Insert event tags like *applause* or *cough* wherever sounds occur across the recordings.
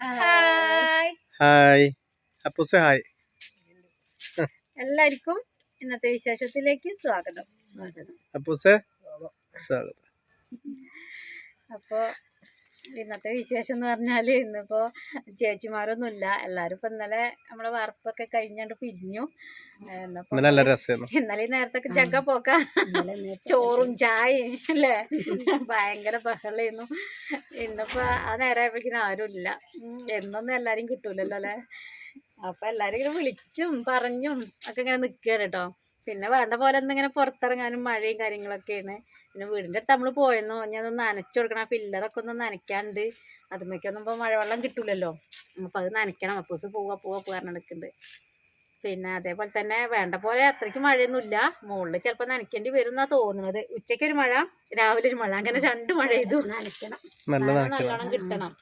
Hi hi അപ്പൂസ hi എല്ലാവർക്കും ഇന്നത്തെ വിശേഷത്തിലേക്ക് സ്വാഗതം. സ്വാഗതം അപ്പൂസ സ്വാഗതം. അപ്പോൾ ഇന്നത്തെ വിശേഷം എന്ന് പറഞ്ഞാൽ ഇന്നിപ്പോൾ ചേച്ചിമാരൊന്നുമില്ല. എല്ലാവരും ഇപ്പം ഇന്നലെ നമ്മളെ വാർപ്പൊക്കെ കഴിഞ്ഞാണ്ട് പിരിഞ്ഞു. ഇന്നലെ നേരത്തൊക്കെ ചക്ക പോക്ക. ചോറും ചായയും അല്ലേ? ഭയങ്കര ബഹളായിരുന്നു ഇന്നിപ്പോൾ ആ നേരമായപ്പോഴേക്കും ആരും ഇല്ല എന്നൊന്നും എല്ലാരും കിട്ടൂലല്ലോ അല്ലേ? അപ്പൊ എല്ലാരും ഇങ്ങനെ വിളിച്ചും പറഞ്ഞും ഒക്കെ ഇങ്ങനെ നിൽക്കുകയാണ് കേട്ടോ പിന്നെ വേണ്ട പോലെ എന്തിങ്ങനെ പുറത്തിറങ്ങാനും മഴയും കാര്യങ്ങളൊക്കെയാണ്. പിന്നെ വീടിന്റെ അടുത്ത് നമ്മൾ പോയെന്നോ ഞാൻ ഒന്ന് നനച്ചു കൊടുക്കണം. ആ പില്ലറൊക്കെ ഒന്ന് നനയ്ക്കാണ്ട് അതുമ്മയ്ക്കൊന്നും ഇപ്പോൾ മഴവെള്ളം കിട്ടൂലല്ലോ. അപ്പോൾ അത് നനയ്ക്കണം. അപ്പൂസ് പോവാ പോവാ പോകാൻ നിൽക്കുന്നുണ്ട് പിന്നെ അതേപോലെ തന്നെ വേണ്ട പോലെ അത്രയ്ക്ക് മഴയൊന്നുമില്ല. മുകളിൽ ചിലപ്പോൾ നനയ്ക്കേണ്ടി വരും എന്നാ തോന്നുന്നത് ഉച്ചയ്ക്ക് ഒരു മഴ രാവിലെ ഒരു മഴ. അങ്ങനെ രണ്ട് മഴ ചെയ്തു. നനയ്ക്കണം. നല്ലോണം കിട്ടണം.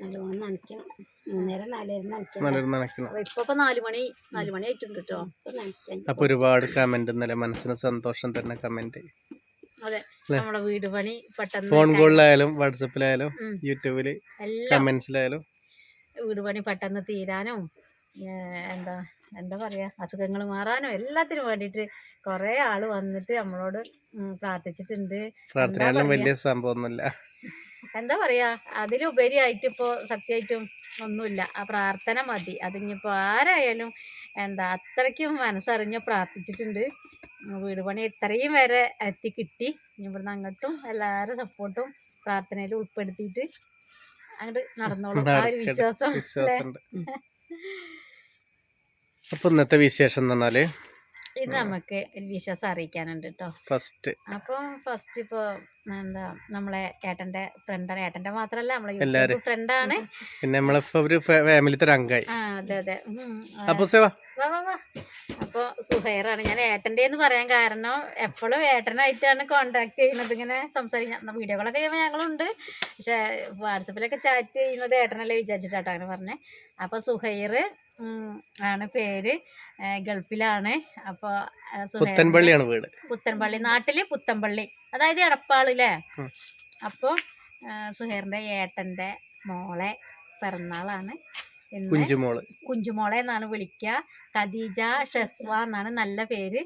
നല്ലോണം നനയ്ക്കണം. മൂന്നേരം നാലേരം നനയ്ക്കണം നല്ലൊരു നനയ്ക്കണം. അപ്പൊ ഇപ്പൊ ഇപ്പൊ നാല് മണി നാല് മണി ആയിട്ടുണ്ട് കേട്ടോ അപ്പൊ ഒരുപാട് കമന്റ് ഇന്നലെ. മനസ്സിന് സന്തോഷം തന്നെ കമന്റ് അതെ നമ്മുടെ വീട് പണി പെട്ടെന്ന് ഫോൺ കോളിലായാലും വാട്സപ്പിലായാലും. യൂട്യൂബിൽ കമന്റ്സിലായാലും വീട് പണി പെട്ടെന്ന് തീരാനും എന്താ എന്താ പറയാ അസുഖങ്ങൾ മാറാനും എല്ലാത്തിനും വേണ്ടിയിട്ട് കുറേ ആൾ വന്നിട്ട് നമ്മളോട് പ്രാർത്ഥിച്ചിട്ടുണ്ട്. പ്രാർത്ഥനയാലും? വലിയ സംഭവമൊന്നുമില്ല. എന്താ പറയാ അതിലുപരിയായിട്ട് ഇപ്പോൾ സത്യമായിട്ടും ഒന്നുമില്ല. ആ പ്രാർത്ഥന മതി. അതിനിപ്പോൾ ആരായാലും എന്താ അത്രയ്ക്കും മനസ്സറിഞ്ഞ് പ്രാർത്ഥിച്ചിട്ടുണ്ട്. വീട് പണി ഇത്രയും വരെ എത്തി കിട്ടി. ഇവിടുന്ന് അങ്ങോട്ടും എല്ലാവരും സപ്പോർട്ടും പ്രാർത്ഥനയിൽ ഉൾപ്പെടുത്തിയിട്ട് അങ്ങോട്ട് നടന്നോളൂ. ആ ഒരു വിശ്വാസം അപ്പൊ ഇന്നത്തെ വിശേഷം എന്ന് പറഞ്ഞാൽ? ഇത് നമുക്ക് ഒരു വിശ്വാസം അറിയിക്കാനുണ്ട് കേട്ടോ ഫസ്റ്റ്. അപ്പൊ ഫസ്റ്റ് ഇപ്പോൾ എന്താ നമ്മളെ ഏട്ടന്റെ ഫ്രണ്ടാണ് ഏട്ടന്റെ മാത്രമല്ല നമ്മളെ യൂട്യൂബ് ഫ്രണ്ടാണ് പിന്നെ നമ്മളെ ഒരു ഫാമിലിത്തെ രംഗായി അതെ അതെ. അപ്പൊ അപ്പൊ സുഹൈറാണ്. ഞാൻ ഏട്ടന്റെ എന്ന് പറയാൻ കാരണം എപ്പോഴും ഏട്ടനായിട്ടാണ് കോണ്ടാക്ട് ചെയ്യുന്നത്. ഇങ്ങനെ സംസാരിക്കാം വീഡിയോകളൊക്കെ ചെയ്യുമ്പോൾ ഞങ്ങളുണ്ട്. പക്ഷെ വാട്സപ്പിലൊക്കെ ചാറ്റ് ചെയ്യുന്നത് ഏട്ടനല്ലേ വിചാരിച്ചിട്ടാട്ടോ അങ്ങനെ പറഞ്ഞേ. അപ്പോൾ സുഹൈർ ആണ് പേര്. ഗൾഫിലാണ്. അപ്പോൾ പുത്തൻപള്ളിയാണ് വീട്. പുത്തൻപള്ളി നാട്ടിൽ പുത്തൻപള്ളി. അതായത് എടപ്പാളില്ലേ ഉം. അപ്പോൾ സുഹേറിന്റെ ഏട്ടന്റെ മോളെ പിറന്നാളാണ് കുഞ്ചുമോൾ. കുഞ്ചുമോളെ എന്നാണ് വിളിക്കുക ഖദീജ ഷെസ്വ എന്നാണ് നല്ല പേര്.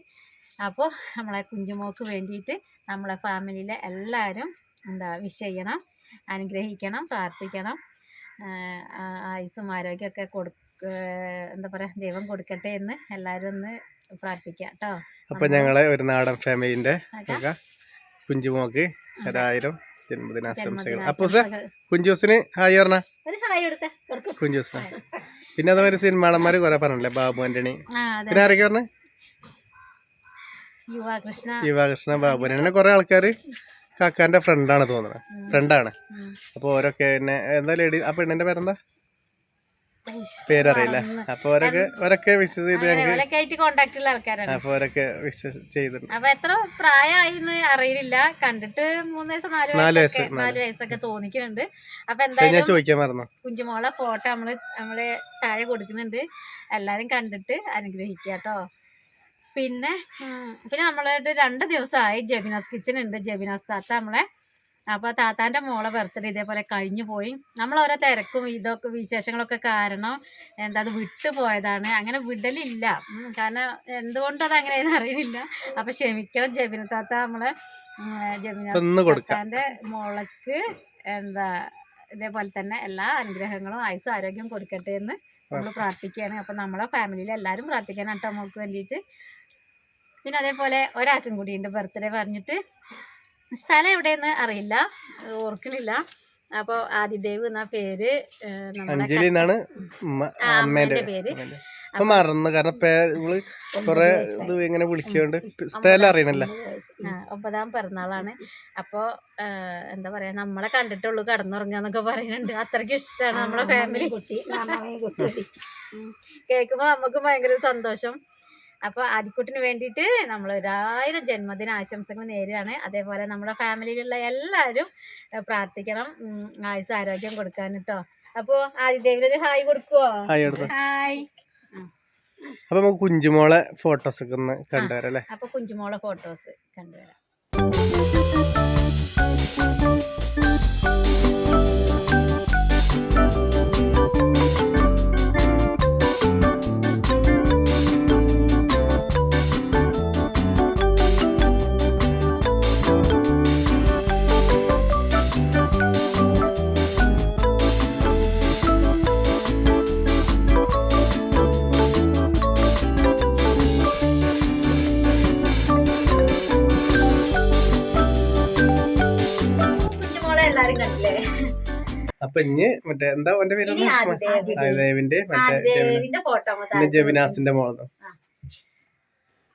അപ്പോൾ നമ്മളെ കുഞ്ചുമോക്ക് വേണ്ടിയിട്ട് നമ്മളെ ഫാമിലിയിലെ എല്ലാവരും എന്താ വിഷ് ചെയ്യണം അനുഗ്രഹിക്കണം പ്രാർത്ഥിക്കണം. ആയുസും ആയുസ്സും ആരോഗ്യമൊക്കെ കൊടു ആഹ് എന്താ പറയുക ദൈവം കൊടുക്കട്ടെ എന്ന് എല്ലാരും ഒന്ന് പ്രാർത്ഥിക്കാം കേട്ടോ. അപ്പൊ ഞങ്ങളെ ഒരു നാടൻ ഫാമിലിന്റെ കുഞ്ചുമോക്ക് ഒരായിരം ജന്മദിനാശംസകൾ. അപ്പൊ. കുഞ്ചൂസിന് ഹായ് പറഞ്ഞ? കുഞ്ചൂസ് പിന്നെ അതേപോലെ സിനിമാളന്മാര് കുറെ പറഞ്ഞില്ലേ ബാബു ആന്റണി. പിന്നെ ആരൊക്കെ പറഞ്ഞു? യുവാകൃഷ്ണ. ബാബു ആന്റണി. കുറെ ആൾക്കാര് കാക്കാന്റെ ഫ്രണ്ടാണ് തോന്നുന്നത് ഫ്രണ്ടാണ്. അപ്പൊ ഓരൊക്കെ എന്നെ എന്താ ലേഡി ആ പെണ്ണിന്റെ പേരെന്താ? പേരറിയില്ല. അപ്പൊ അവരൊക്കെ വിശ്വസ് ചെയ്ത് ഞങ്ങൾക്ക് അപ്പൊ ഓരൊക്കെ വിശ്വസ് ചെയ്തിട്ടുണ്ട്. അപ്പൊ എത്ര പ്രായമായിന്ന് അറിയില്ല. കണ്ടിട്ട് മൂന്ന് വയസ്സ് നാല് വയസ്സ്, നാല് വയസ്സൊക്കെ തോന്നിക്കുന്നുണ്ട്. അപ്പൊ എന്തായാലും ചോദിക്കാൻ മറന്നു. കുഞ്ചുമോളെ ഫോട്ടോ നമ്മൾ നമ്മൾ താഴെ കൊടുക്കുന്നുണ്ട്. എല്ലാരും കണ്ടിട്ട് അനുഗ്രഹിക്കാട്ടോ പിന്നെ പിന്നെ നമ്മളായിട്ട് രണ്ട് ദിവസമായി ജബിനാസ് കിച്ചൺ ഉണ്ട്. ജബിനാസ് താത്ത നമ്മളെ അപ്പൊ താത്താന്റെ മോളെ ബർത്ത്ഡേ ഇതേപോലെ കഴിഞ്ഞു പോയി. നമ്മൾ ഓരോ തിരക്കും ഇതൊക്കെ വിശേഷങ്ങളൊക്കെ കാരണം എന്താ അത് വിട്ടുപോയതാണ് അങ്ങനെ വിടലില്ല. കാരണം എന്തുകൊണ്ട് അത് അങ്ങനെ അറിയില്ല. അപ്പൊ ക്ഷമിക്കണം ജെബിന താത്ത നമ്മളെ ജെബിന അപ്പൊ താത്താന്റെ മോളക്ക് എന്താ ഇതേപോലെ തന്നെ എല്ലാ അനുഗ്രഹങ്ങളും ആയുസ്സും ആരോഗ്യം കൊടുക്കട്ടെ എന്ന് നമ്മൾ പ്രാർത്ഥിക്കുകയാണ്. അപ്പൊ നമ്മളെ ഫാമിലിയിൽ എല്ലാരും പ്രാർത്ഥിക്കാനാട്ടോ നമുക്ക് വേണ്ടിയിട്ട്. പിന്നെ അതേപോലെ ഒരാൾക്കും കൂടി ഉണ്ട് ബർത്ത്ഡേ പറഞ്ഞിട്ട് സ്ഥലം എവിടെയെന്ന് അറിയില്ല. ഓർക്കണില്ല. അപ്പോൾ ആദിദേവ് എന്ന പേര് അഞ്ജലി എന്നാണ് അമ്മേന്റെ പേര്. അപ്പൊ മറന്നു കാരണം പേര് കൊറേ ഇത് ഇങ്ങനെ വിളിക്കോണ്ട് സ്ഥലം അറിയണല്ല? ഒമ്പതാം പിറന്നാളാണ്. അപ്പോൾ എന്താ പറയാ നമ്മളെ കണ്ടിട്ടുള്ളൂ കടന്നുറങ്ങാന്നൊക്കെ പറയുന്നുണ്ട്. അത്രയ്ക്ക് ഇഷ്ടമാണ് നമ്മളെ ഫാമിലി കുട്ടി കേക്കുമ്പോ കുട്ടി. കേൾക്കുമ്പോൾ നമുക്ക് ഭയങ്കര സന്തോഷം. അപ്പോൾ ആദിക്കുട്ടിന് വേണ്ടിയിട്ട് നമ്മൾ ഒരായിരം ജന്മദിന ആശംസകൾ നേരെയാണ് അതേപോലെ നമ്മുടെ ഫാമിലിയിലുള്ള എല്ലാവരും പ്രാർത്ഥിക്കണം. ആയുസ് ആരോഗ്യം കൊടുക്കാൻ കേട്ടോ അപ്പോൾ ആദിദേവിന് ഒരു ഹായ് കൊടുക്കുവോ? ഹായ് അപ്പൊ നമുക്ക് കുഞ്ചുമോളെ ഫോട്ടോസ് ഒക്കെ ഒന്ന് കണ്ടുവരാം അല്ലേ അപ്പൊ കുഞ്ചുമോളെ ഫോട്ടോസ് കണ്ടുവരാം. ഇനി മറ്റേ എന്താ അവന്റെ പേര്? ആദിദേവിന്റെ ആദിദേവ്. ദേവിന്റെ മറ്റേ ജബിനാസിന്റെ ആദിദേവിന്റെ ഫോട്ടോ പിന്നെ ജെമിനാസിന്റെ മോൾ.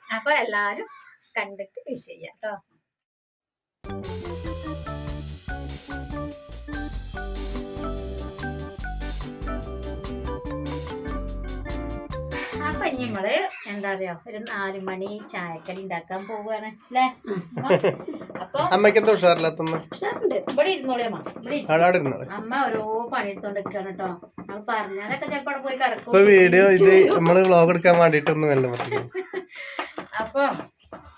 അപ്പൊ എല്ലാരും കണ്ടിട്ട് വിഷ് ചെയ്യാം കേട്ടോ അപ്പൊ ഇനി എന്താ പറയാ ഒരു നാല് മണി ചായക്കടി ഉണ്ടാക്കാൻ പോവുകയാണ് അല്ലേ അമ്മയ്ക്കെന്താ അമ്മയ്ക്ക് എന്താ ഉഷാറില്ലാത്തന്ന്? ഉഷാറുണ്ട്. ഇവിടെ ഇരുന്നോളി അമ്മ. ഇവിടെ അമ്മ ഓരോ പണിയെടുത്തോണ്ട് നിൽക്കാണ് കേട്ടോ നമ്മൾ പറഞ്ഞാലൊക്കെ ചിലപ്പോ അവിടെ പോയി കിടക്കും. ഇപ്പൊ വീഡിയോ ഇത് നമ്മൾ വ്ളോഗ് എടുക്കാൻ വേണ്ടിട്ടൊന്നും അല്ല അപ്പോൾ അപ്പൊ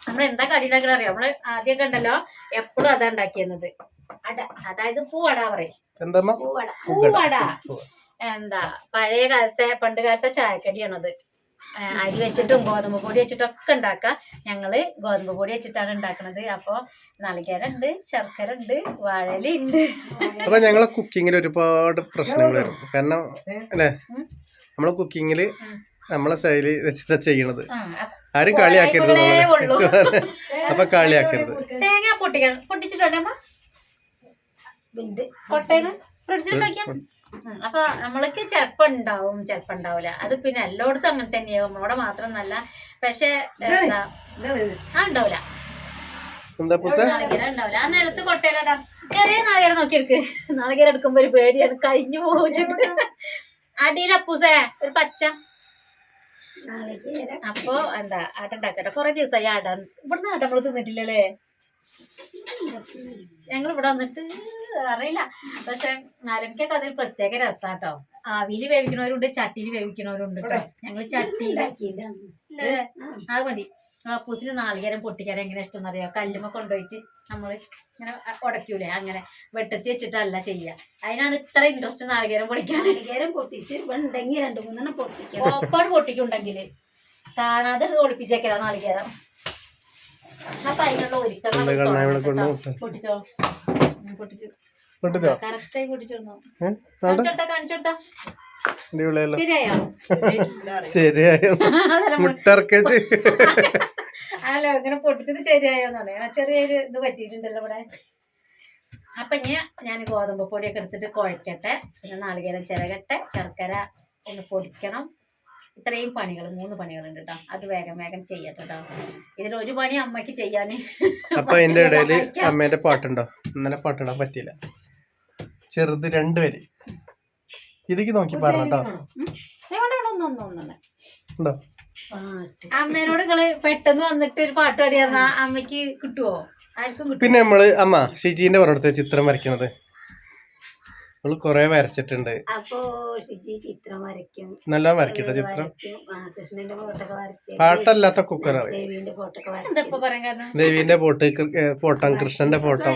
നമ്മൾ എന്താ കടി ഉണ്ടാക്കണ അറിയാം? നമ്മൾ ആദ്യമൊക്കെ ഉണ്ടല്ലോ എപ്പോഴും അതാ ഉണ്ടാക്കിയിരുന്നത്. അട അതായത് പൂവട പറയും. എന്താ പൂവട. പൂവട. എന്താ പഴയ കാലത്തെ പണ്ട് കാലത്തെ ചായക്കടിയാണത്. അരി വെച്ചിട്ടും ഗോതമ്പ് പൊടി വെച്ചിട്ടൊക്കെ ഉണ്ടാക്കാം ഞങ്ങൾ ഗോതമ്പ് പൊടി വെച്ചിട്ടാണ് ഉണ്ടാക്കുന്നത് അപ്പോൾ നാളികേരം ഉണ്ട് ശർക്കര ഉണ്ട് വാഴല ഉണ്ട് അപ്പൊ ഞങ്ങളെ കുക്കിങ്ങിൽ ഒരുപാട് പ്രശ്നങ്ങൾ വരും കാരണം അല്ലേ? നമ്മളെ കുക്കിങ്ങിൽ നമ്മളെ ശൈലി വെച്ചിട്ടാ ചെയ്യണത്. ആരും കളിയാക്കരുത് *laughs* അപ്പൊ കളിയാക്കരുത്. തേങ്ങ പൊട്ടിക്കണം. പൊട്ടിച്ചിട്ടുണ്ടേ കൊട്ടേന്ന്? ഫ്രിഡ്ജിൽ വെക്കാം അപ്പൊ നമ്മൾക്ക് ചെലപ്പോ ഉണ്ടാവും ചെലപ്പോ ഉണ്ടാവില്ല അത് പിന്നെ എല്ലായിടത്തും അങ്ങനെ തന്നെയാവും. നമ്മുടെ മാത്രം നല്ല പക്ഷെ എന്താ? ആ ഉണ്ടാവില്ല ഉണ്ടാവില്ല ആ കൊട്ടയിലതാ ചെറിയ നാളികേരം നോക്കി എടുക്ക് നാളികേരം എടുക്കുമ്പോ ഒരു പേടിയാണ്. കഴിഞ്ഞു പോച്ചിട്ട് അടിയിൽ അപ്പൂസേ ഒരു പച്ച. അപ്പൊ എന്താ? ആട്ടുണ്ടാക്കട്ടെ കൊറേ ദിവസമായി ആടാ ഇവിടുന്ന് ആട്ടം നമ്മൾ തിന്നിട്ടില്ലല്ലേ? ഞങ്ങൾ ഇവിടെ വന്നിട്ട് അറിയില്ല. പക്ഷെ നരക്കൊക്കെ അതിൽ പ്രത്യേക രസാട്ടോ. ആവിയിൽ വേവിക്കണവരുണ്ട് ചട്ടിയിൽ വേവിക്കണവരുണ്ട് ഞങ്ങൾ ചട്ടി? അത് മതി. അപ്പൂസിന് നാളികേരം പൊട്ടിക്കാരം എങ്ങനെ ഇഷ്ടം അറിയാം കല്ലുമ്മ കൊണ്ടുപോയിട്ട് നമ്മൾ ഇങ്ങനെ ഉടക്കൂലേ അങ്ങനെ വെട്ടത്തി വെച്ചിട്ടല്ല ചെയ്യുക അതിനാണ് ഇത്ര ഇൻട്രസ്റ്റ് നാളികേരം പൊടിക്കാൻ. നാളികേരം പൊട്ടിച്ച് ഉണ്ടെങ്കിൽ രണ്ടു മൂന്നെണ്ണം പൊട്ടിക്കാം ഓപ്പാട് പൊട്ടിക്കുണ്ടെങ്കിൽ കാണാതെ ഒളിപ്പിച്ചേക്കാം നാളികേരം. അപ്പൊ അതിനുള്ള ഒരുക്കങ്ങൾ. പൊട്ടിച്ചോ. പൊട്ടിച്ചു. പൊട്ടിച്ചോ? കറക്റ്റായി അടിപൊളിയല്ലോ? ശരിയായോ? *laughs* *laughs* മുട്ടർക്കച്ച് *laughs* അല്ലോ ഇങ്ങനെ പൊട്ടിച്ചത് ശരിയായോന്നാണ്. ആ ചെറിയൊരു ഇത് പറ്റിയിട്ടുണ്ടല്ലോ ഇവിടെ. അപ്പൊ ഞാൻ ഞാൻ ഗോതമ്പ് പൊടിയൊക്കെ എടുത്തിട്ട് കുഴക്കട്ടെ. പിന്നെ നാളികേരം ചിരകട്ടെ. ശർക്കര ഒന്ന് പൊടിക്കണം. ഇത്രയും പണികൾ മൂന്ന് പണികളുണ്ട് കേട്ടോ അത് വേഗം വേഗം ചെയ്യട്ടോ കേട്ടോ ഇതിൽ ഒരു പണി അമ്മയ്ക്ക് ചെയ്യാന്. അപ്പൊ എന്റെ ഇടയിൽ അമ്മേന്റെ പാട്ടുണ്ടോ? ഇന്നലെ പാട്ടിടാൻ പറ്റിയില്ല. ചെറുത് രണ്ട് വരി. ഇതിക്ക് നോക്കി പാടണം കേട്ടോ അമ്മേനോട് നിങ്ങൾ പെട്ടെന്ന് വന്നിട്ട് ഒരു പാട്ട് പാടി പറഞ്ഞാ അമ്മയ്ക്ക് കിട്ടുവോ? ആർക്കും പിന്നെ നമ്മൾ അമ്മ ഷിജീന്റെ പറഞ്ഞെടുത്ത ചിത്രം വരയ്ക്കണത്. നമ്മൾ കൊറേ വരച്ചിട്ടുണ്ട്. അപ്പോ ഷിജി ചിത്രം വരയ്ക്കും. നല്ല വരക്കട്ടെ ചിത്രം. കൃഷ്ണന്റെ ഫോട്ടോ പാട്ടല്ലാത്ത കുക്കർ അറിയാം? ദേവീന്റെ ഫോട്ടോ വരച്ച്. ദേവീന്റെ ഫോട്ടോ ഫോട്ടോ കൃഷ്ണന്റെ ഫോട്ടോ.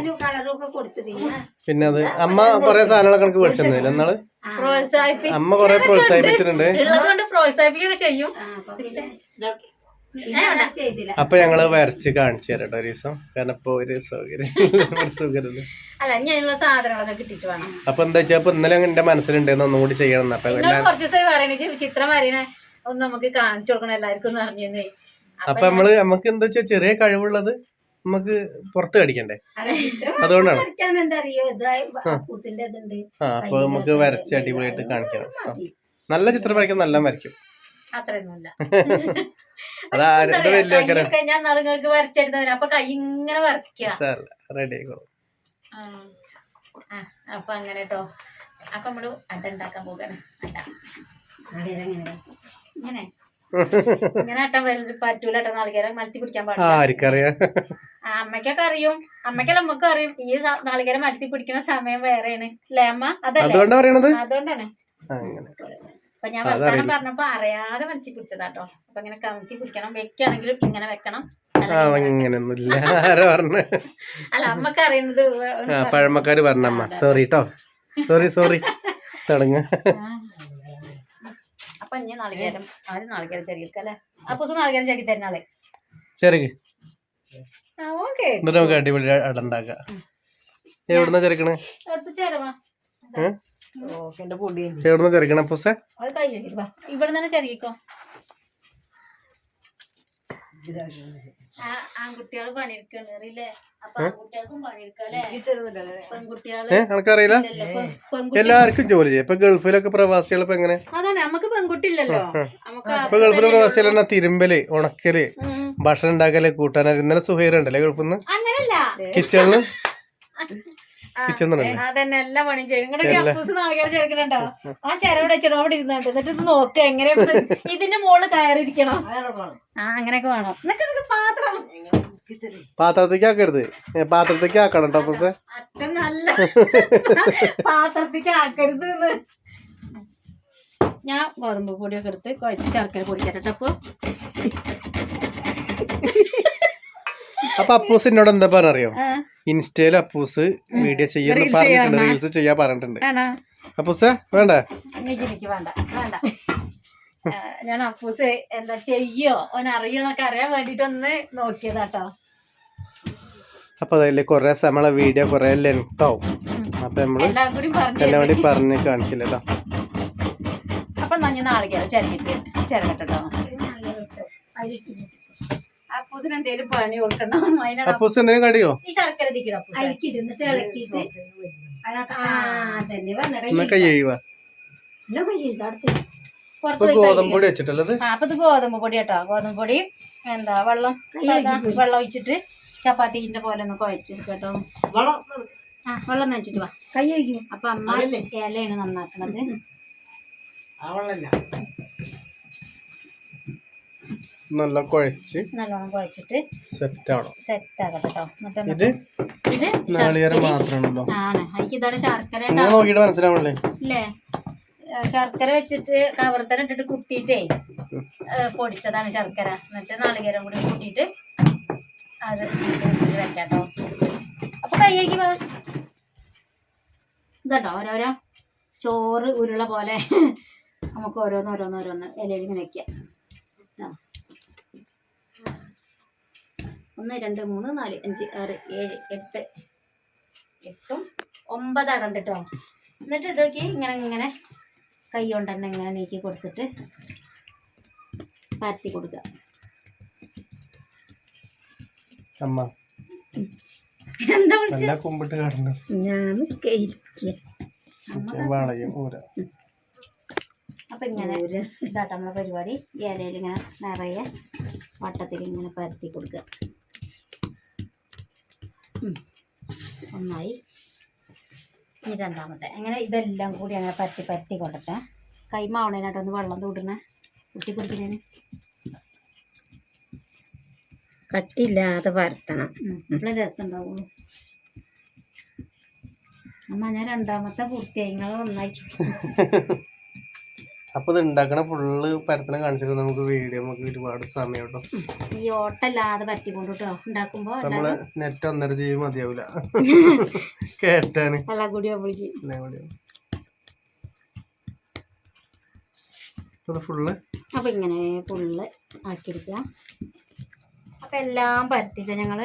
കൊടുത്തു പിന്നെ പിന്നെ അത് അമ്മ കൊറേ സാധനങ്ങളൊക്കെ കണക്ക് പഠിച്ചിരുന്നില്ല എന്നാൾ അമ്മ കൊറേ പ്രോത്സാഹിപ്പിച്ചിട്ടുണ്ട്. പ്രോത്സാഹിപ്പിക്കുകയൊക്കെ ചെയ്യും. അപ്പൊ ഞങ്ങൾ വരച്ച് കാണിച്ചു തരാം ഒരു ദിവസം. കാരണം ഇപ്പൊ ഒരു സൗകര്യം അല്ല സാധനങ്ങളൊക്കെ കിട്ടിട്ട് വേണം. അപ്പൊ എന്താ വെച്ചാ അപ്പൊ ഇന്നലെ എന്റെ മനസ്സിലുണ്ടായിരുന്നു. ഒന്നും കൂടി ചെയ്യണം. എന്ന്. അപ്പൊ എന്നോട് എല്ലാ കുറച്ച് ദിവസമായി പറയണേ ചിത്രം വരണേ ഒന്ന് നമുക്ക് കാണിച്ചു കൊടുക്കണം. എല്ലാവർക്കും അറിഞ്ഞേ അപ്പൊ നമ്മൾ നമുക്ക് എന്താ വെച്ചാ ചെറിയ കഴിവുള്ളത് നമുക്ക് പുറത്ത് കടിക്കണ്ടേ? അതുകൊണ്ടാണ്. ആ. അപ്പൊ നമുക്ക് വരച്ച് അടിപൊളിയായിട്ട് കാണിക്കണം നല്ല ചിത്രം വരയ്ക്കാൻ നല്ല വരയ്ക്കും. അത്രയൊന്നുമില്ല. *laughs* ഞാൻ നാളുകൾക്ക് വരച്ചെടുത്തതിന് അപ്പൊ കൈ ഇങ്ങനെ വരയ്ക്കുക റെഡി ആയിക്കോളും. അപ്പൊ അങ്ങനെ കേട്ടോ അപ്പൊ നമ്മൾ അട ഉണ്ടാക്കാൻ പോകാണ്. അട്ട ഇങ്ങനെ. *laughs* ഇങ്ങനെ അട്ടം വരച്ച് പറ്റൂല. കേട്ടോ നാളികേരം മലത്തി പിടിക്കാൻ പാടില്ല. അമ്മയ്ക്കൊക്കെ അറിയും. അമ്മയ്ക്കല്ല നമ്മക്കും അറിയും. ഈ നാളികേരം മലത്തി പിടിക്കുന്ന സമയം വേറെയാണ്. അല്ലേ അമ്മ? അതല്ലേ? അതുകൊണ്ടാ അതുകൊണ്ടാണ്. അങ്ങനെ. അപ്പൊ ഞാൻ. വർത്താനം പറഞ്ഞപ്പോ അറിയാതെ മനസ്സിൽ പിടിച്ചതാട്ടോ. അപ്പൊ ഇങ്ങനെ കമത്തി പിടിക്കണം. വെക്കുകയാണെങ്കിലും ഇങ്ങനെ വെക്കണം. അങ്ങനെയൊന്നുമില്ല. അല്ല അമ്മയ്ക്ക് അറിയുന്നത് പഴമക്കാര് പറഞ്ഞമ്മ സോറി കേട്ടോ സോറി സോറി തുടങ്ങ. അപ്പൊ ഇനി നാളികേരം. ആദ്യം നാളികേരം ചെറിയ അപ്പൊ നാളികേരം ചെറിയ തരുന്നാളെ ചെറുക്ക് എന്നിട്ട് നമുക്ക് അടിപൊളി അടണ്ടാക്കാം എവിടുന്നാ ചെറുക്കണേ? ഏ? എവിടുന്ന ചെറുക്കണ പൂസ ഇവിടെ തന്നെ എനക്കറിയില്ല എല്ലാവർക്കും ജോലി ചെയ്യും. ഇപ്പൊ ഗൾഫിലൊക്കെ പ്രവാസികൾ ഇപ്പൊ എങ്ങനെ? അതാണ് നമുക്ക് പെൺകുട്ടിയില്ലല്ലോ നമുക്ക് ഇപ്പൊ ഗൾഫിലെ പ്രവാസികൾ തന്നെ തിരുമ്പൽ ഉണക്കൽ ഭക്ഷണം ഉണ്ടാക്കൽ കൂട്ടാനരി ഇന്നലെ സുഹൈറുണ്ടല്ലേ ഗൾഫിൽ നിന്ന് അങ്ങനല്ല കിച്ചണിൽ *laughs* കിച്ചൺ തന്നെ അതന്നെ എല്ലാ പണിയും ചെയ്യും. ഇങ്ങോട്ട് കപ്പൂസ് നാളികേരം ചേർക്കണുണ്ടോ ആ ചെരവിടെ അവിടെ ഇരുന്നുണ്ട് എന്നിട്ട് ഇത് നോക്ക എങ്ങനെ ഇതിന്റെ മുകളിൽ കയറിയിരിക്കണം. ആ അങ്ങനെയൊക്കെ വേണം. എന്നൊക്കെ നിനക്ക് പാത്രം. പാത്രത്തേക്ക് ആക്കരുത് പാത്രത്തേക്ക് ആക്കണം അപ്പൊ അച്ഛൻ നല്ല *laughs* പാത്രത്തേക്ക് ആക്കരുത് എന്ന് ഞാൻ ഗോതമ്പ് പൊടിയൊക്കെ എടുത്ത് കുഴച്ച് ശർക്കര പൊടിക്കട്ടെ അപ്പൊ. അപ്പൊ അപ്പൂസ് എന്നോട് എന്താ പറഞ്ഞറിയോ? ഇൻസ്റ്റയിൽ അപ്പൂസ് വീഡിയോ ചെയ്യുന്ന പറഞ്ഞിട്ടുണ്ട് റീൽസ് ചെയ്യാൻ പറഞ്ഞിട്ടുണ്ട്. അപ്പൂസ അപ്പൂസേ വേണ്ട? ഞാൻ അപ്പൂസ് എന്താ ചെയ്യോ? ഓൻ അറിയോന്നൊക്കെ അറിയാൻ വേണ്ടിട്ട് ഒന്ന് നോക്കിയതാട്ടോ അപ്പൊ അതല്ലേ കൊറേ നമ്മളെ വീഡിയോ കൊറേ ലെങ്ത് ആവും. അപ്പൊ നമ്മൾ എല്ലാം കൂടി പറഞ്ഞു കാണിക്കില്ലല്ലോ അപ്പൊ നാളെ നാളികേരം ചിരകിട്ട് ചിരകട്ടോ അപ്പൂസിന് എന്തേലും പണി കൊടുക്കണം? അതിനാണ് അപ്പൂസ് എന്തെങ്കിലും കടിയോ? ഈ ശർക്കര തിക്കണം അപ്പൂസ്. അരിക്കിടുന്നിട്ട് ഇളക്കിയിട്ട് അതിനകത്ത് ആ അതന്നെ പറഞ്ഞ എന്നാ കൈ കഴിയുക കൈ ഇപ്പൊ പോയി ഗോതമ്പ് പൊടി വെച്ചിട്ടുള്ളത് ആ അപ്പൊ ഇത് ഗോതമ്പ് പൊടി കേട്ടോ. ഗോതമ്പ് പൊടി എന്താ വെള്ളം സാധാ വെള്ളം ഒഴിച്ചിട്ട് ചപ്പാത്തിന്റെ പോലെ ഒന്ന് കുഴച്ചെടുക്കട്ടോ കേട്ടോ. ആ വെള്ളം നനച്ചിട്ട് വാ. കൈ കഴിക്കും അപ്പൊ അമ്മ ഇലയാണ് നന്നാക്കണത്. നല്ല കുഴച്ച് നല്ലോണം കുഴച്ചിട്ട് സെറ്റ് ആണോ സെറ്റ് ആകട്ടെ കേട്ടോ എന്നിട്ട് ഇത് നാളികേരം മാത്രമാണല്ലോ. ആണ്. എനിക്ക് ഇതാണ് ശർക്കര നോക്കിയിട്ട് മനസ്സിലാവണല്ലേ? ഇല്ലേ? ശർക്കര വെച്ചിട്ട് കവർത്തരം ഇട്ടിട്ട് കുത്തിയിട്ടേ പൊടിച്ചതാണ് ശർക്കര. എന്നിട്ട് നാളികേരം കൂടി കൂട്ടിയിട്ട് അത് വെക്കാട്ടോ. അപ്പൊ കൈയ്യേക്ക് ഇതട്ടോ ഓരോരോ? ചോറ് ഉരുള പോലെ. നമുക്ക് ഓരോന്ന് ഓരോന്ന് ഓരോന്ന് ഇലയിൽ ഇങ്ങനെ വെക്കാം. ഒന്ന് രണ്ട് മൂന്ന് നാല് അഞ്ച് ആറ് ഏഴ് എട്ട് എട്ടും ഒമ്പത് അടണ്ട് കേട്ടോ എന്നിട്ട് ഇതൊക്കെ ഇങ്ങനെ ഇങ്ങനെ കൈ കൊണ്ട് തന്നെ ഇങ്ങനെ നീക്കി കൊടുത്തിട്ട് പരത്തി കൊടുക്കുക അമ്മ എന്താ കുമ്പിട്ട് കാണുന്നത് ഞാൻ അപ്പൊ ഇങ്ങനെ ഇതാട്ടോ നമ്മളെ പരിപാടി. ഇലയിൽ ഇങ്ങനെ നിറയെ വട്ടത്തിൽ ഇങ്ങനെ പരത്തി കൊടുക്കുക. ഒന്നായി. ഇനി രണ്ടാമത്തെ. അങ്ങനെ ഇതെല്ലാം കൂടി അങ്ങനെ പരത്തി പരത്തി കൊണ്ടിട്ട് കൈമാവണേനായിട്ട് ഒന്ന് വെള്ളം തൂടണേ കുട്ടി കുടിക്കണേന്. കട്ടില്ലാതെ പരത്തണം. നമ്മളെ രസം ഉണ്ടാവുള്ളൂ അമ്മ ഞാൻ രണ്ടാമത്തെ പൂർത്തിയായി. നിങ്ങൾ നന്നായി. *laughs* അപ്പൊ ഇത് ഉണ്ടാക്കണ ഫുള്ള് പരത്തിനെ കാണിച്ചിട്ട് നമുക്ക് വീഡിയോ നമുക്ക് ഒരുപാട് സമയം കേട്ടോ ഈ ഓട്ടല്ലാതെ പരത്തിക്കൊണ്ട് കേട്ടോ ഉണ്ടാക്കുമ്പോ നമ്മൾ നെറ്റ് ഒന്നര ജീവി മതിയാവില്ല കേട്ടാന് എല്ലാം കൂടി എല്ലാം കൂടി. ഫുള്ള് അപ്പൊ ഇങ്ങനെ ഫുള്ള് ആക്കിയെടുക്കുക. അപ്പൊ എല്ലാം പരത്തിയിട്ട് ഞങ്ങൾ?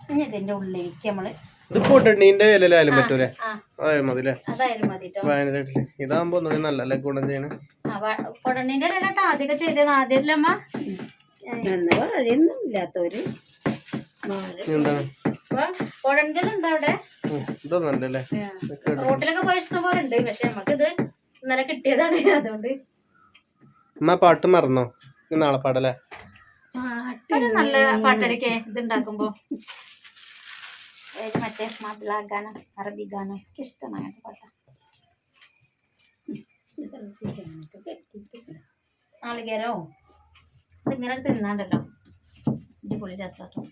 ഇനി ഇതിന്റെ ഉള്ളിലേക്ക് നമ്മൾ ഇത് പൊട്ടണീന്റെ ഇലയിലായാലും പറ്റൂലേ? അതായാലും മതി അല്ലേ അതായാലും മതി കേട്ടോ വയനാട്ടിൽ. ഇതാകുമ്പോ ഒന്നുകൂടി നല്ലല്ലേ ഗുണം ചെയ്യണേ? ആദ്യമൊക്കെ ചെയ്തത്. വഴിയൊന്നും ഇല്ലാത്തവര്. എന്താണ്? ഉണ്ടോ അവിടെ? ഇതൊന്നല്ലേ റോട്ടിലൊക്കെ പോയ ഉണ്ട് പക്ഷെ നമുക്കിത് ഇന്നലെ കിട്ടിയതാണ്. അതുകൊണ്ട് അമ്മ പാട്ട് മറന്നോ? നാളെ പാടല്ലേ? നല്ല പാട്ടടിക്കേ ഇത് ഉണ്ടാക്കുമ്പോ ഏത് മറ്റേ മാപ്പിള ഗാനം അറബി ഗാനം ഒക്കെ ഇഷ്ടമാണ് അങ്ങനത്തെ പാട്ട നാളികേരോ ഇതിങ്ങനെ തിന്നാണ്ടല്ലോ അടിപൊളി രസാട്ടോ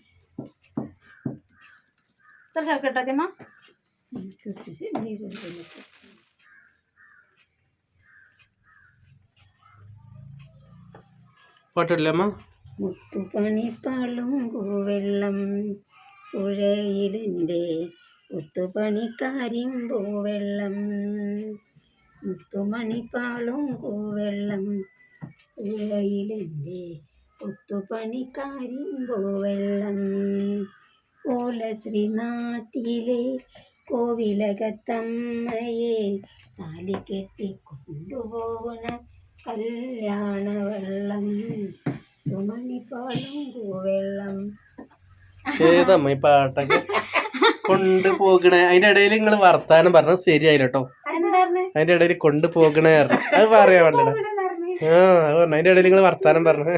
ഇത്ര ശർക്കര ഇട്ടാദ്യമ്മ പാട്ടില്ലേ അമ്മ മുത്തുപണിപ്പാളും പൂവെള്ളം പുഴയിലെന്റെ മുത്തുപണിക്കാരിയും പൂവെള്ളം മുത്തുമണിപ്പാളും പൂവെള്ളം. പുഴയിലെന്റെ മുത്തുപണിക്കാരിയും പൂവെള്ളം ഓലശ്രീ നാട്ടിലെ കോവിലകത്തമ്മയെ താലി കെട്ടി കൊണ്ടുപോകുന്ന കല്യാണ വെള്ളം തുമണിപ്പാലും കൂവെള്ളം ഏതമ്മ ഈ പാട്ടൊക്കെ കൊണ്ടുപോകണേ. അതിന്റെ ഇടയിൽ നിങ്ങൾ വർത്താനം പറഞ്ഞത് ശരിയായില്ല കേട്ടോ അതിന്റെ ഇടയിൽ കൊണ്ടുപോകണേ പറഞ്ഞു. അത് പറയാൻ പാടില്ല ആ പറഞ്ഞു. അതിന്റെ ഇടയിൽ നിങ്ങൾ വർത്താനം പറഞ്ഞു.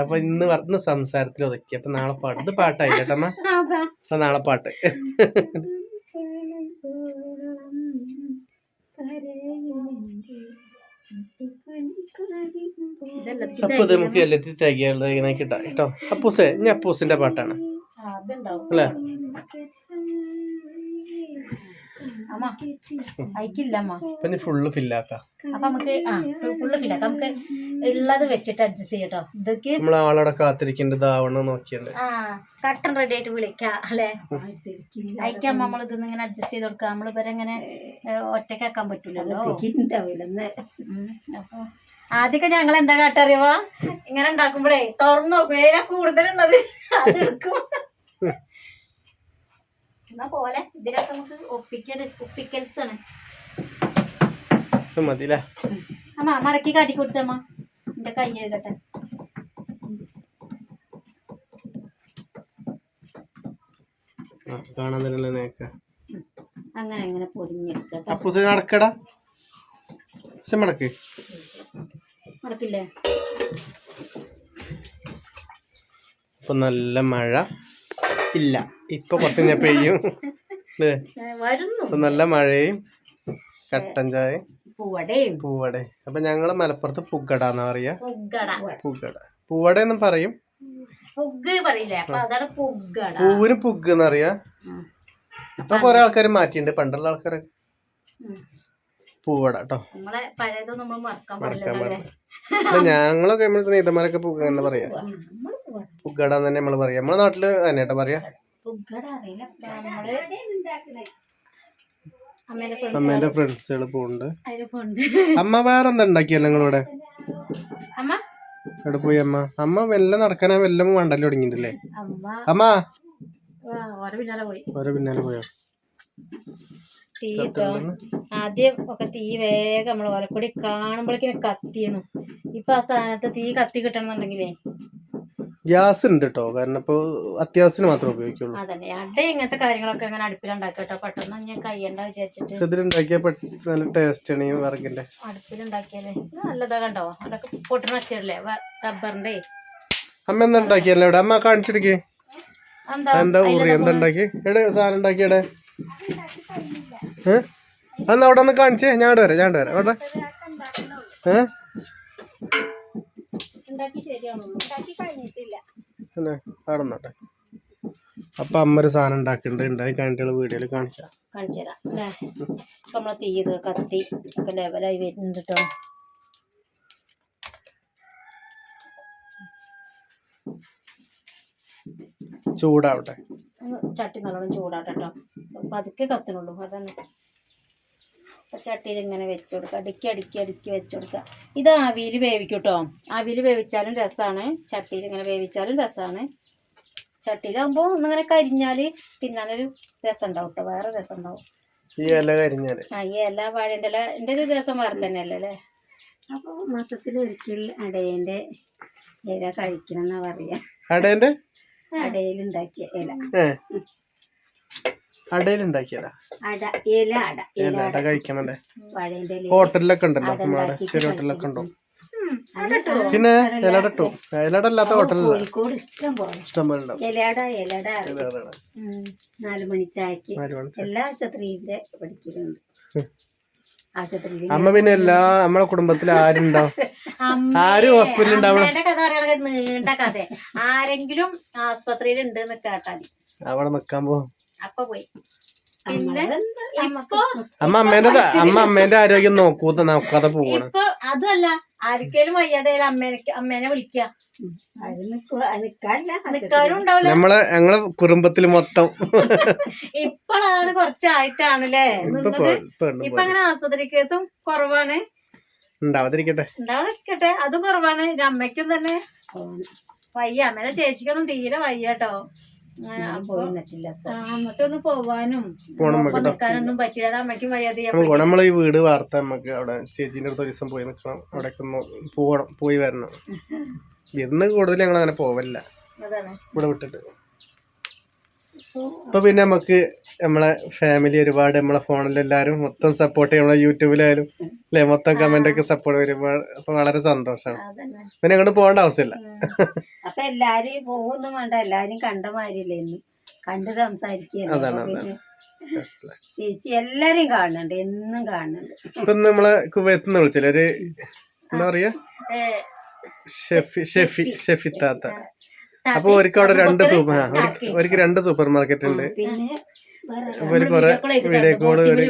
അപ്പൊ ഇന്ന് പറഞ്ഞ സംസാരത്തിൽ ഒതുക്കി. അപ്പൊ നാളെ പാട്ട്. ഇത് പാട്ടായില്ല കേട്ടമ്മ അപ്പൊ നാളെ പാട്ട്. അപ്പൊ ഇത് നമുക്ക് തികയുള്ളത് ഇങ്ങനെ കിട്ടാം. കേട്ടോ അപ്പൂസേ ഞാൻ അപ്പൂസിന്റെ പാട്ടാണ്. അല്ലേ? അമ്മ അയക്കില്ല അമ്മ പിന്നെ ഫുള്ള് ഫില്ലാക്ക അപ്പൊ നമുക്ക് ആ ഫുള്ള് ഫില്ലാക്ക നമുക്ക് ഉള്ളത് വെച്ചിട്ട് അഡ്ജസ്റ്റ് ചെയ്യട്ടോ. ഇതൊക്കെ നമ്മൾ ആളവിടെ കാത്തിരിക്കേണ്ടതാവണം നോക്കിയുണ്ട്. ആ കട്ടൻ റെഡി ആയിട്ട് വിളിക്കാം അല്ലേ? അയക്കാം നമ്മൾ ഇതൊന്നും ഇങ്ങനെ അഡ്ജസ്റ്റ് ചെയ്ത് കൊടുക്കാം. നമ്മൾ ഇവരെ ഇങ്ങനെ ഒറ്റക്കാക്കാൻ പറ്റൂലല്ലോ. അപ്പൊ ആദ്യമൊക്കെ ഞങ്ങൾ എന്താ കാട്ടറിയവാ? ഇങ്ങനെ ഉണ്ടാക്കുമ്പോഴേ തുറന്നു നോക്കും. ഏതാ കൂടുതലുള്ളത്? അതെടുക്കും എന്നാ പോലെ? ഇതിലൊക്കെ നമുക്ക് ഒപ്പിക്കൽ ഒപ്പിക്കൽസ് ആണ്. ഇത് മതില്ലേ അമ്മ മടക്കി കാട്ടി കൊടുത്തമ്മ എന്റെ കൈ എഴുതട്ടെ. അങ്ങനെ അങ്ങനെ പക്ഷെ മടക്ക് മടക്കില്ലേ ഇപ്പൊ നല്ല മഴ. ഇല്ല. ഇപ്പൊ കുറച്ച് കഴിഞ്ഞാ പെയ്യും അല്ലേ നല്ല മഴയും കട്ടൻ ചായ പൂവടയും. പൂവട അപ്പൊ ഞങ്ങൾ മലപ്പുറത്ത് പുഗട എന്നാ പറയാ. പുഗട പൂവട എന്നും പറയും പൂവിന് പുഗ് എന്നറിയാ. ഇപ്പൊ കൊറേ ആൾക്കാർ മാറ്റിയിട്ടുണ്ട് പണ്ടുള്ള ആൾക്കാരൊക്കെ. പൂവട കേട്ടോ മറക്കാൻ പാടില്ല. ഞങ്ങളൊക്കെ നമ്മൾ സ്നേഹിതന്മാരൊക്കെ എന്ന് പറയാ. പുഗട തന്നെ നമ്മൾ പറയാ. നമ്മളെ നാട്ടിൽ തന്നെയാട്ടോ പറയാ. അമ്മേന്റെ ഫ്രണ്ട്സുകൾ അതിന് പോണ്ട് അമ്മ വേറെ എന്താ ഉണ്ടാക്കിയല്ലോ നിങ്ങളിവിടെ? അമ്മ? ഇവിടെ പോയി അമ്മ? അമ്മ വെല്ലം നടക്കാനാ വെല്ലം വേണ്ടല്ലോ തുടങ്ങിട്ടല്ലേ അമ്മ. ഓരോ പിന്നാലെ പോയി. തീ ഇട്ടോ ആദ്യം ഒക്കെ തീ വേഗം നമ്മൾ ഓലക്കൊടി കാണുമ്പോഴേക്കിനെ കത്തിയെന്നു. ഇപ്പൊ ആ സ്ഥാനത്ത് തീ കത്തി കിട്ടണമെന്നുണ്ടെങ്കിലേ ഗ്യാസ് ഉണ്ട് കേട്ടോ കാരണം ഇപ്പൊ അത്യാവശ്യത്തിന് മാത്രമേ ഉപയോഗിക്കുള്ളൂ. അതന്നെ. അട ഇങ്ങനത്തെ കാര്യങ്ങളൊക്കെ അങ്ങനെ അടുപ്പിലുണ്ടാക്കട്ടോ പെട്ടെന്ന് ഞാൻ കഴിയണ്ട വിചാരിച്ചിട്ട്. പക്ഷെ ഇതിലുണ്ടാക്കിയ നല്ല ടേസ്റ്റ് ആണ് ഈ വിറകിന്റെ. അടുപ്പിലുണ്ടാക്കിയാലേ. നല്ലതാ കണ്ടോ? അതൊക്കെ പൊട്ടണ വെച്ചല്ലേ റബ്ബറിന്റെ. അമ്മ എന്താ ഉണ്ടാക്കിയല്ലേ ഇവിടെ? അമ്മ കാണിച്ചെടുക്കേ എന്താ ഊറി? എന്താ ഉണ്ടാക്കി എവിടെ സാധനം ഉണ്ടാക്കിയടെ ഏ? എന്നാ അവിടെ ഒന്ന് കാണിച്ചേ? ഞാൻ വരാം ഞാൻ വരാം. അവിടെ ഏ? അവിടെ നിന്നോട്ടെ അപ്പൊ അമ്മ ഒരു സാധനം ഉണ്ടാക്കുന്നുണ്ട് ഉണ്ടാക്കി കഴിഞ്ഞിട്ടുള്ള വീഡിയോയിൽ കാണിക്കാം. കാണിച്ചു തരാം അല്ലേ? ഇപ്പൊ നമ്മളെ തീ ഇത് കത്തി ഒക്കെ ലെവലായി വരുന്നുണ്ട് കേട്ടോ ചൂടാവട്ടെ. ചട്ടി നല്ലോണം ചൂടാവട്ടെ കേട്ടോ പതുക്കെ കത്തണുള്ളൂ. അതന്നെ ചട്ടിയിൽ ഇങ്ങനെ വെച്ച് കൊടുക്കുക. അടുക്കി അടുക്കി അടുക്കി വെച്ച് കൊടുക്കുക. ഇത് ആവിയിൽ വേവിക്കും കേട്ടോ ആവിയിൽ വേവിച്ചാലും രസമാണ് ചട്ടിയിൽ ഇങ്ങനെ വേവിച്ചാലും രസമാണ് ചട്ടിയിലാകുമ്പോൾ ഒന്നിങ്ങനെ കരിഞ്ഞാൽ തിന്നാനൊരു രസം ഉണ്ടാവും കേട്ടോ വേറെ രസം ഉണ്ടാവും ഈ ഇല കരിഞ്ഞാൽ. ആ ഈ ഇല വാഴേന്റെ ഇല എന്റെ ഒരു രസം വേറെ തന്നെയല്ലേ അല്ലേ? അപ്പോൾ മാസത്തിലൊരിക്കൽ അടേന്റെ ഇല കഴിക്കണം എന്നാ പറയാ. അടേന്റെ? അടയിലുണ്ടാക്കിയ ഇല. അട കഴിക്കണല്ലേ? ഹോട്ടലിലൊക്കെ ഉണ്ടല്ലോ നമ്മുടെ ചെറിയ ഹോട്ടലിലൊക്കെ ഉണ്ടോ? പിന്നെ ഇലട ഇട്ടു? ഇലട അല്ലാത്ത ഹോട്ടലില്ല? ഇഷ്ടം പോലെ. ഉണ്ടാവും. അമ്മ പിന്നെ എല്ലാ നമ്മളെ കുടുംബത്തിൽ ആരുണ്ടാവും ആര് ഹോസ്പിറ്റലിൽ ഉണ്ടാവണം ആരെങ്കിലും ആസ്പത്രിയിൽ ഉണ്ട് അവിടെ നിക്കാൻ പോകും അപ്പൊ പോയി. പിന്നെ ഇപ്പൊ അമ്മ അമ്മേന്റെ അമ്മ അമ്മേന്റെ ആരോഗ്യം നോക്കൂത്ത നോക്കാതെ പോവാണ്. ഇപ്പൊ അതല്ല ആർക്കേലും വയ്യാതായാലും അമ്മേനെ അമ്മേനെ വിളിക്കുക നിൽക്കാനും ഉണ്ടാവില്ല. നമ്മളെ ഞങ്ങളെ കുടുംബത്തിൽ മൊത്തം. ഇപ്പോഴാണ് കുറച്ചായിട്ടാണല്ലേ ഇപ്പൊ നിന്നത്. പോ- ഇപ്പൊ അങ്ങനെ ആസ്പത്രി കേസും കുറവാണ്. ഉണ്ടാവാതിരിക്കട്ടെ. ഉണ്ടാവാതിരിക്കട്ടെ. അതും കുറവാണ്. അമ്മയ്ക്കും തന്നെ വയ്യ. അമ്മേനെ ചേച്ചിക്കൊന്നും തീരെ വയ്യ കേട്ടോ. പോവാനും. നിൽക്കാനൊന്നും പറ്റില്ല. അമ്മയ്ക്കും വയ്യാതെ പോണം നമ്മളെ ഈ വീട് വാർത്ത നമുക്ക് അവിടെ ചേച്ചീന്റെ അടുത്ത് ഒരു ദിവസം പോയി നിൽക്കണം അവിടേക്ക് ഒന്ന് പോകണം പോയി വരണം. ഇന്ന് കൂടുതൽ ഞങ്ങൾ അങ്ങനെ പോവല്ല അതാണ്. ഇവിടെ വിട്ടിട്ട്. ഇപ്പൊ പിന്നെ നമുക്ക് നമ്മളെ ഫാമിലി ഒരുപാട് നമ്മളെ ഫോണിലെല്ലാരും മൊത്തം സപ്പോർട്ട് ചെയ്യും. നമ്മളെ യൂട്യൂബിലായാലും അല്ലെ മൊത്തം കമന്റ് ഒക്കെ സപ്പോർട്ട് ഒരുപാട് അപ്പൊ വളരെ സന്തോഷമാണ് പിന്നെ അങ്ങോട്ട് പോകേണ്ട ആവശ്യമില്ല. അപ്പൊ എല്ലാരും പോകുന്നു വേണ്ട. എല്ലാരും കണ്ട മാതിരില്ലേ കണ്ട് പിന്നെ ചേച്ചി എല്ലാരും കാണുന്നുണ്ട്. എന്നും കാണുന്നുണ്ട്. ഇപ്പൊ നമ്മളെ കുവൈത്ത് വിളിച്ചില്ല? ഒരു എന്താ പറയാ? ഷെഫി ഷെഫി. ഷെഫി താത്ത. അപ്പൊ ഒരിക്കൽ അവിടെ രണ്ട് സൂപ്പർ ഒരിക്കൽ രണ്ട് സൂപ്പർ മാർക്കറ്റ് ഉണ്ട്. ഒരു കൊറേ വീഡിയോ കോൾ ഒരു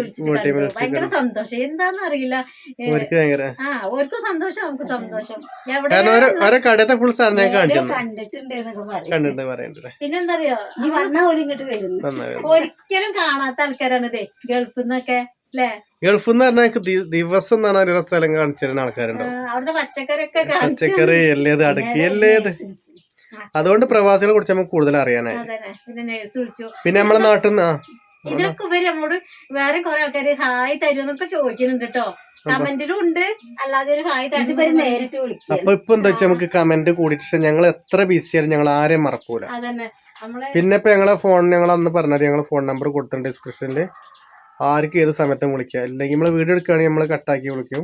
ഭയങ്കര സന്തോഷം. എന്താന്ന് അറിയില്ല. ഏ, അവർക്ക് ഭയങ്കര ആ ഓർക്കും സന്തോഷം നമുക്ക് സന്തോഷം. ഓരോ കടയത്തെ ഫുൾ സാധനം ഞാൻ കാണിച്ചു കണ്ടിട്ടുണ്ട് എന്നൊക്കെ പറയും. കണ്ടിട്ട് പറയണ്ടേ. പിന്നെന്താ അറിയോ നീ വന്നാ ഒരു ഇങ്ങോട്ട് വരുന്നു ഒരിക്കലും കാണാത്ത ആൾക്കാരാണ് ഇതേ. ഗൾഫിൽ നിന്നൊക്കെ അല്ലേ? ഗൾഫിൽ നിന്ന് പറഞ്ഞാൽ എനിക്ക് ദി- ദിവസം എന്ന് പറഞ്ഞാൽ ഓരോ സ്ഥലം കാണിച്ചു തരുന്ന ആൾക്കാരുണ്ടോ അവിടുത്തെ പച്ചക്കറി ഒക്കെ കാണിച്ചു പച്ചക്കറി എല്ലേത് അടുക്കി എല്ലേത് അതുകൊണ്ട് പ്രവാസികളെ കുറിച്ച് നമുക്ക് കൂടുതൽ അറിയാനായി. അതന്നെ. പിന്നെ നേഴ്സ് വിളിച്ചു. പിന്നെ നമ്മളെ നാട്ടിൽ നിന്ന് ഇതിനൊക്കെ ഇവർ നമ്മോട് വേറെ കുറെ ആൾക്കാര് ഹായ് തരുമെന്നൊക്കെ ചോദിക്കുന്നുണ്ട് കേട്ടോ കമന്റിലും ഉണ്ട്. അല്ലാതെ ഒരു ഹായ് തരും നേരിട്ട് അപ്പൊ ഇപ്പൊ എന്താ വെച്ചാൽ നമുക്ക് കമന്റ് കൂടിയിട്ട് ഞങ്ങൾ എത്ര ബിസി ആയാലും ഞങ്ങൾ ആരെയും മറക്കൂല. അതന്നെ. പിന്നെ ഇപ്പൊ ഞങ്ങളെ ഫോൺ ഞങ്ങൾ അന്ന് പറഞ്ഞത് ഞങ്ങൾ ഫോൺ നമ്പർ കൊടുത്തിട്ടുണ്ട് ഡിസ്ക്രിപ്ഷനിൽ ആർക്കും ഏത് സമയത്തും വിളിക്കാം. അല്ലെങ്കിൽ നമ്മൾ വീഡിയോ എടുക്കുകയാണെങ്കിൽ നമ്മൾ കട്ടാക്കി വിളിക്കും.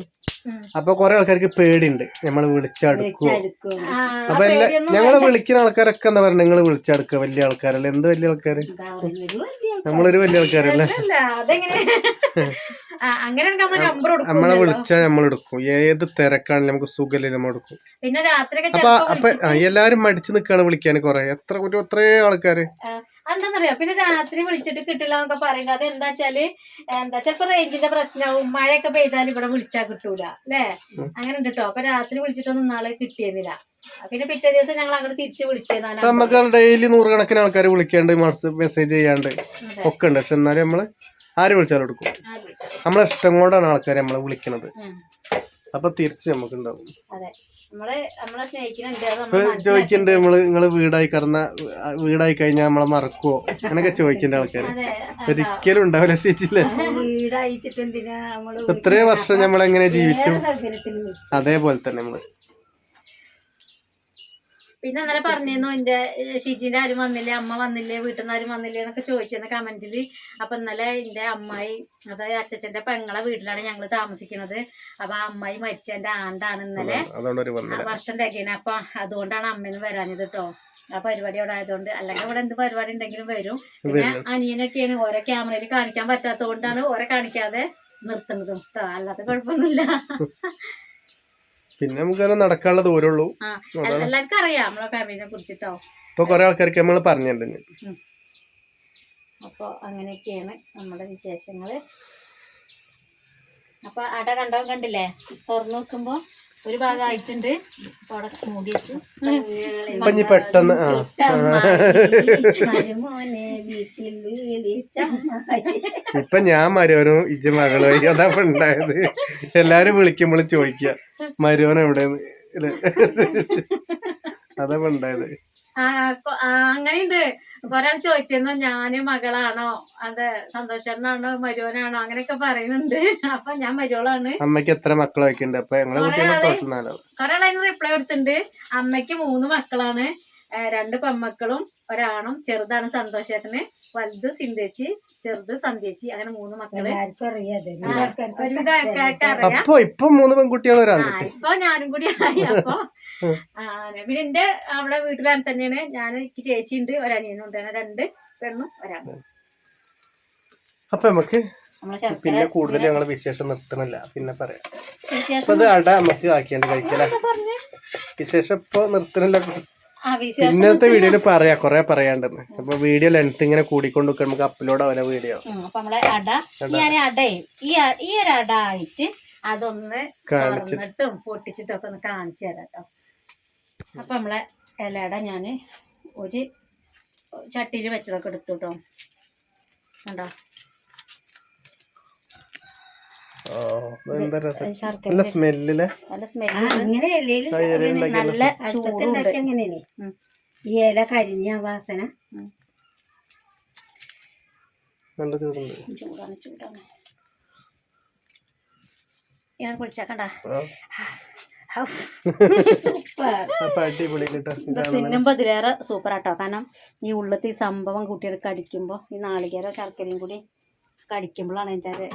അപ്പൊ കുറെ ആൾക്കാർക്ക് പേടിയുണ്ട് നമ്മൾ വിളിച്ചെടുക്കുവോ അപ്പൊ എല്ലാ ഞങ്ങൾ വിളിക്കുന്ന ആൾക്കാരൊക്കെ എന്താ പറയുക നിങ്ങൾ വിളിച്ചടുക്കുക വലിയ ആൾക്കാരല്ലേ? എന്ത് വലിയ ആൾക്കാര്? നമ്മളൊരു വലിയ ആൾക്കാരല്ലേ? അല്ല അതെങ്ങനെ? *laughs* അങ്ങനെ നമ്മൾ നമ്പർ നമ്മളെ വിളിച്ചാൽ നമ്മൾ എടുക്കും ഏത് തിരക്കാണെങ്കിലും നമുക്ക് സുഖമില്ല നമ്മൾ എടുക്കും അപ്പൊ അപ്പൊ എല്ലാരും മടിച്ചു നിക്കാണ് വിളിക്കാൻ കൊറേ. എത്ര ഒരു എത്രയോ ആൾക്കാര്. എന്താന്നറിയോ പിന്നെ രാത്രി വിളിച്ചിട്ട് കിട്ടില്ല എന്നൊക്കെ പറയുന്നത് അത് എന്താ വെച്ചാൽ എന്താ ചിലപ്പോ റേഞ്ചിന്റെ പ്രശ്നവും മഴയൊക്കെ പെയ്താൽ ഇവിടെ വിളിച്ചാൽ കിട്ടൂല അല്ലേ? അങ്ങനെ ഉണ്ട് കേട്ടോ അപ്പൊ രാത്രി വിളിച്ചിട്ടൊന്നും നാളെ കിട്ടിയിരുന്നില്ല പിന്നെ പിറ്റേ ദിവസം ഞങ്ങൾ അങ്ങോട്ട് തിരിച്ചു വിളിച്ചതാണ് നമുക്ക് ഡെയിലി നൂറുകണക്കിന് ആൾക്കാർ വിളിക്കാണ്ട് മെസ്സേജ് ചെയ്യാണ്ട് ഒക്കെ ഉണ്ട് പക്ഷെ എന്നാലും നമ്മൾ ആര് വിളിച്ചാലും എടുക്കും. നമ്മളെ ഇഷ്ടം കൊണ്ടാണ് ആൾക്കാരെ നമ്മളെ വിളിക്കണത്. അപ്പൊ തിരിച്ച് നമുക്ക് ഉണ്ടാവും ചോദിക്കണ്ട് നമ്മൾ നിങ്ങൾ വീടായി കറന്ന വീടായി കഴിഞ്ഞാൽ നമ്മളെ മറക്കുവോ? അങ്ങനൊക്കെ ചോദിക്കണ്ട ആൾക്കാര്. ഒരിക്കലും ഉണ്ടാവില്ല ചേച്ചില്ലേ ഇത്രയും വർഷം നമ്മളെങ്ങനെ ജീവിച്ചു? അതേപോലെ തന്നെ നമ്മൾ. പിന്നെ അങ്ങനെ പറഞ്ഞിരുന്നു എന്റെ ഷിജിന്റെ ആരും വന്നില്ലേ അമ്മ വന്നില്ലേ വീട്ടിൽ നിന്ന് ആരും വന്നില്ലേ എന്നൊക്കെ ചോദിച്ചിരുന്ന കമന്റിൽ അപ്പൊ ഇന്നലെ എന്റെ അമ്മായി അതായത് അച്ഛച്ചന്റെ പെങ്ങളെ വീട്ടിലാണ് ഞങ്ങൾ താമസിക്കുന്നത്. അപ്പൊ ആ അമ്മായി മരിച്ച എന്റെ ആണ്ടാണ് ഇന്നലെ. വർഷം തികയുന്നത് അപ്പൊ അതുകൊണ്ടാണ് അമ്മയിൽ വരാഞ്ഞത് കേട്ടോ ആ പരിപാടി അവിടെ ആയതുകൊണ്ട് അല്ലെങ്കിൽ അവിടെ എന്ത് പരിപാടി ഉണ്ടെങ്കിലും വരും. പിന്നെ അനിയനൊക്കെയാണ് ഓരോ ക്യാമറയിൽ കാണിക്കാൻ പറ്റാത്തതുകൊണ്ടാണ് ഓരോ കാണിക്കാതെ നിർത്തുന്നതും അല്ലാത്ത അല്ലാതെ കുഴപ്പമൊന്നുമില്ല. പിന്നെ നമുക്ക് നടക്കാനുള്ള ദൂരമുള്ളൂ. എല്ലാവർക്കും അറിയാം നമ്മളെ ഫാമിലിനെ കുറിച്ചിട്ടോ? ഇപ്പൊ കൊറേ ആൾക്കാർക്ക് നമ്മൾ പറഞ്ഞിട്ടുണ്ട് അപ്പൊ അങ്ങനെയൊക്കെയാണ് നമ്മുടെ വിശേഷങ്ങൾ. അപ്പൊ അട കണ്ടോ കണ്ടില്ലേ? തുറന്നു നോക്കുമ്പോ ഒരു ഭാഗം ആയിട്ടുണ്ട് മൂടി വെച്ചു. ഇപ്പൊ ഇനി പെട്ടെന്ന്. ഇപ്പൊ ഞാൻ മരുവനും ഇജ്ജ മകളും അതാ ഉണ്ടായത്. എല്ലാരും വിളിക്കുമ്പോൾ ചോദിക്കുക മരുവൻ എവിടെയെന്ന്? അതാ ഉണ്ടായത്. അങ്ങനെയുണ്ട്. കൊറേ ചോദിച്ചിരുന്നു ഞാൻ മകളാണോ? അത് സന്തോഷണ്ണാണോ മരുവനാണോ അങ്ങനെയൊക്കെ പറയുന്നുണ്ട്. അപ്പൊ ഞാൻ മരുവളാണ് അമ്മയ്ക്ക് എത്ര മക്കളൊക്കെ ഉണ്ട് അപ്പൊ കൊറേ ആൾ അതിന് റിപ്ലൈ കൊടുത്തിട്ടുണ്ട്. അമ്മയ്ക്ക് മൂന്ന് മക്കളാണ്. രണ്ട് പെമ്മക്കളും ഒരാണും ചെറുതാണ് സന്തോഷേട്ടന് വലുത് സിന്തേച്ചി ചെറുത് സന്ധ്യേച്ചി അങ്ങനെ മൂന്ന് മക്കൾ. ഒരുവിധ ആൾക്കാർക്ക് അറിയാം ഇപ്പൊ മൂന്ന് പെൺകുട്ടികൾ ഒരു ആ ഇപ്പൊ ഞാനും കൂടി ആയി. അപ്പൊ പിന്നെ എന്റെ അവിടെ വീട്ടിലാണ് തന്നെയാണ്. ഞാൻ എനിക്ക് ചേച്ചിയുണ്ട് ഒരനിയനുണ്ട് രണ്ട് പെണ്ണും ഒരാണും. അപ്പൊ നമുക്ക് പിന്നെ കൂടുതൽ ഞങ്ങൾ വിശേഷം നിർത്തണില്ല. പിന്നെ പറയാം. വിശേഷം അപ്പൊ ഇത് അട നമുക്ക് ആക്കിയാണ്ട് കഴിക്കല വിശേഷം ഇപ്പൊ നിർത്തണില്ല. ഇന്നത്തെ വീഡിയോയിൽ പറയാ കൊറേ പറയാണ്ടെന്ന്. അപ്പൊ വീഡിയോ ലെങ്ത് ഇങ്ങനെ കൂടിക്കൊണ്ട് നമുക്ക് അപ്ലോഡ് ആവില്ല വീഡിയോ? അട ഞാൻ അടയും ഈ ഒരു അട ആയിട്ട് അതൊന്ന് കാണിച്ചിട്ടും തുറന്നിട്ടും പൊട്ടിച്ചിട്ടും ഒക്കെ ഒന്ന് കാണിച്ചു തരാം കേട്ടോ അപ്പൊ നമ്മളെ ഇലയുടെ ഞാൻ ഒരു ചട്ടിയിൽ വെച്ചതൊക്കെ എടുത്തു കേട്ടോ കണ്ടോ? നല്ല സ്മെല്ലിൽ? നല്ല ആ, സ്മെല്ല് അങ്ങനെ അല്ലേലും ആ, ഇല ഉണ്ടാക്കിയ നല്ല ചൂടുണ്ട്. ഉണ്ടാക്കി അങ്ങനെയാണ് ഈ ഇല കരിഞ്ഞ വാസന. നല്ല ചൂടുണ്ട്. ചൂടാണ് ചൂടാണ്. ഞാൻ പൊളിച്ചാക്കണ്ട തിന്നുമ്പോൾ ഇതിലേറെ സൂപ്പർ ആട്ടോ. കാരണം ഈ ഉള്ളത്തെ ഈ സംഭവം കുട്ടികൾക്ക് കടിക്കുമ്പോൾ ഈ നാളികേര ശർക്കരയും കൂടി കടിക്കുമ്പോഴാണ് അതിന്റെ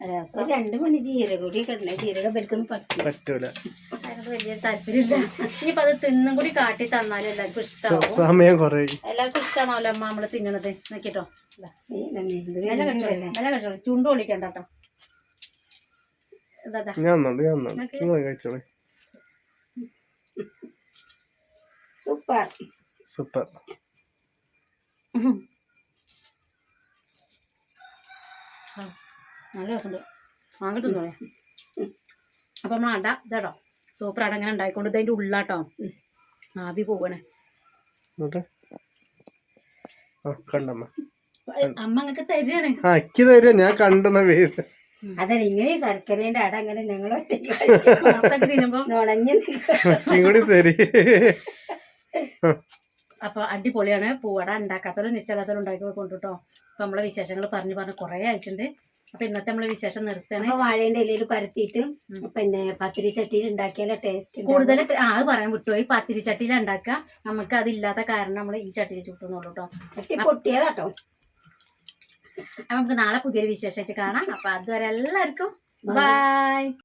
രസം. രണ്ടു മണി ജീരക കൂടി കിടണേ ജീരക പറ്റില്ല പറ്റൂല. വലിയ താല്പര്യമില്ല. ഇനിയിപ്പോൾ അത് തിന്നും കൂടി കാട്ടി തന്നാലും എല്ലാവർക്കും ഇഷ്ടമാവും സമയം കുറേ എല്ലാവർക്കും ഇഷ്ടമാണല്ലോ അമ്മ നമ്മൾ തിന്നണത്. നോക്കിട്ടോ. നല്ല കടിച്ചോളി നല്ല കടിച്ചോളി ചുണ്ട് പൊളിക്കണ്ട കേട്ടോ. ഇതാ. ഞാൻ ഞാൻ കഴിച്ചോളി. സൂപ്പർ. സൂപ്പർ. നല്ല രസമുണ്ട്. വാങ്ങി തിന്നോളെ അപ്പം നമ്മൾ അട ഇതാട്ടോ. സൂപ്പർ അട ഇങ്ങനെ ഉണ്ടായിക്കൊണ്ട് ഇതിന്റെ ഉള്ളാട്ടോ. ആവി പോവണേ. കണ്ടമ്മ. അമ്മ നിങ്ങൾക്ക് അക്കി ഞാൻ കണ്ടെന്ന പേര്. അതല്ല ഇങ്ങനെ ശർക്കരേന്റെ അട അങ്ങനെ ഞങ്ങൾ *laughs* കൂടി തരി. അപ്പോൾ അടിപൊളിയാണ്. പൂവട ഉണ്ടാക്കാത്തവരും നിശ്ചലാത്തവരും ഉണ്ടാക്കി കൊണ്ടുട്ടോ. അപ്പൊ നമ്മളെ വിശേഷങ്ങൾ പറഞ്ഞു പറഞ്ഞു കുറേ ആയിട്ടുണ്ട്. അപ്പോൾ ഇന്നത്തെ നമ്മളെ വിശേഷം നിർത്തണം വാഴേന്റെ ഇലയിൽ പരത്തിയിട്ട് പിന്നെ പത്തിരി ചട്ടിയിൽ ഉണ്ടാക്കിയാലേ ടേസ്റ്റ് കൂടുതൽ ആ അത് പറയാൻ വിട്ടുപോയി. പത്തിരി ചട്ടിയിൽ ഉണ്ടാക്കുക. നമുക്ക് അതില്ലാത്ത കാരണം നമ്മൾ ഈ ചട്ടിയിൽ ചുട്ടുന്നുള്ളൂ കേട്ടോ ചട്ടി പൊട്ടിയതാട്ടോ. അപ്പൊ നമുക്ക് നാളെ പുതിയൊരു വിശേഷമായിട്ട് കാണാം. അപ്പൊ അതുവരെ എല്ലാവർക്കും ബൈ